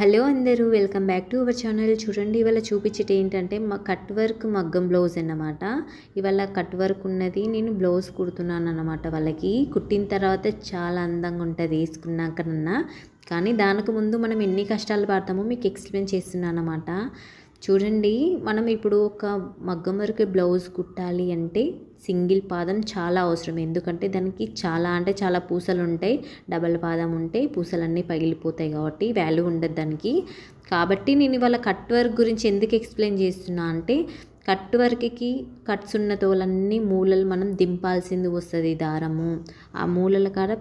Hello అందరూ welcome back to our channel. చూడండి ఇవాళ చూపించేటి ఏంటంటే మా కట్ వర్క్ మగ్గం బ్లౌజ్ అన్నమాట. ఇవాళ కట్ వర్క్ ఉన్నది నేను బ్లౌజ్ కుడుతున్నాను అన్నమాట వాళ్ళకి. కుట్టిన తర్వాత చాలా అందంగా ఉంటుంది వేసుకున్నాకనన్నా. కానీ దానికి ముందు మనం ఎన్ని కష్టాలు పడతామో మీకు ఎక్స్ప్లెయిన్ చేస్తున్నాను అన్నమాట. చూడండి మనం ఇప్పుడు ఒక మగ్గం వరకు బ్లౌజ్ కుట్టాలి అంటే సింగిల్ పాదం చాలా అవసరం. ఎందుకంటే దానికి చాలా అంటే చాలా పూసలు ఉంటాయి. డబల్ పాదం ఉంటే పూసలన్నీ పగిలిపోతాయి కాబట్టి వాల్యూ ఉండదు దానికి. కాబట్టి నేను ఇవాళ కట్ వర్క్ గురించి ఎందుకు ఎక్స్ప్లెయిన్ చేస్తున్నా అంటే కట్ వర్క్కి కట్స్ ఉన్న తోలన్నీ మూలలు మనం దింపాల్సింది వస్తుంది దారము. ఆ మూలల కాడ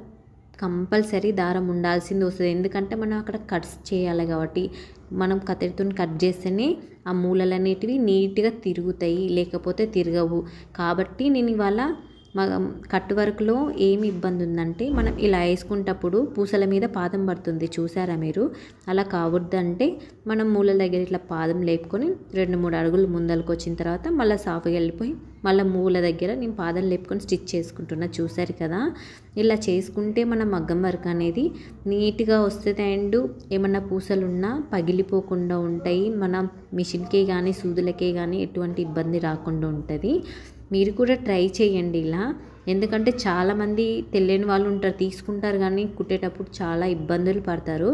కంపల్సరీ దారం ఉండాల్సింది వస్తుంది. ఎందుకంటే మనం అక్కడ కట్స్ చేయాలి కాబట్టి మనం కత్తిరితో కట్ చేస్తేనే ఆ మూలలు అనేటివి నీట్గా తిరుగుతాయి లేకపోతే తిరగవు. కాబట్టి నేను ఇవాళ కట్ వర్క్లో ఏమి ఇబ్బంది ఉందంటే మనం ఇలా వేసుకుంటప్పుడు పూసల మీద పాదం పడుతుంది. చూసారా మీరు? అలా కావద్దంటే మనం మూలల దగ్గర ఇట్లా పాదం లేపుకొని రెండు మూడు అడుగులు ముందలకు వచ్చిన తర్వాత మళ్ళీ సాఫ్గా వెళ్ళిపోయి మళ్ళీ మూల దగ్గర నేను పాదం లేపుకొని స్టిచ్ చేసుకుంటున్నా. చూసారు కదా? ఇలా చేసుకుంటే మన మగ్గం వర్క్ అనేది నీట్గా వస్తుంది అండ్ ఏమన్నా పూసలు ఉన్నా పగిలిపోకుండా ఉంటాయి. మన మిషన్కే కానీ సూదులకే కానీ ఎటువంటి ఇబ్బంది రాకుండా ఉంటుంది. మీరు కూడా ట్రై చేయండి ఇలా. ఎందుకంటే చాలామంది తెలియని వాళ్ళు ఉంటారు తీసుకుంటారు కానీ కుట్టేటప్పుడు చాలా ఇబ్బందులు పడతారు.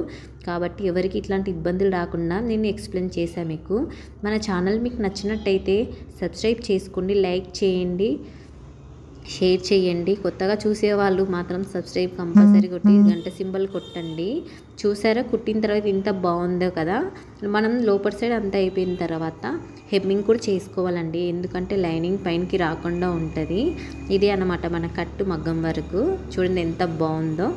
కాబట్టి ఎవరికి ఇట్లాంటి ఇబ్బందులు రాకుండా నేను ఎక్స్ప్లెయిన్ చేశాను మీకు. మన ఛానల్ మీకు నచ్చినట్టయితే సబ్స్క్రైబ్ చేసుకోండి లైక్ చేయండి. షేర్ చేయండి. కొత్తగా చూసేవాళ్ళు మాత్రం సబ్స్క్రైబ్ కంపల్సరీ కొట్టి గంట సింబల్ కొట్టండి. చూసారా? కుట్టిన తర్వాత ఇంత బాగుందో కదా? మనం లోపల సైడ్ అంతా అయిపోయిన తర్వాత హెమ్మింగ్ కూడా చేసుకోవాలండి. ఎందుకంటే లైనింగ్ పైనకి రాకుండా ఉంటుంది. ఇదే అనమాట మన కట్టు మగ్గం వరకు. చూడండి ఎంత బాగుందో.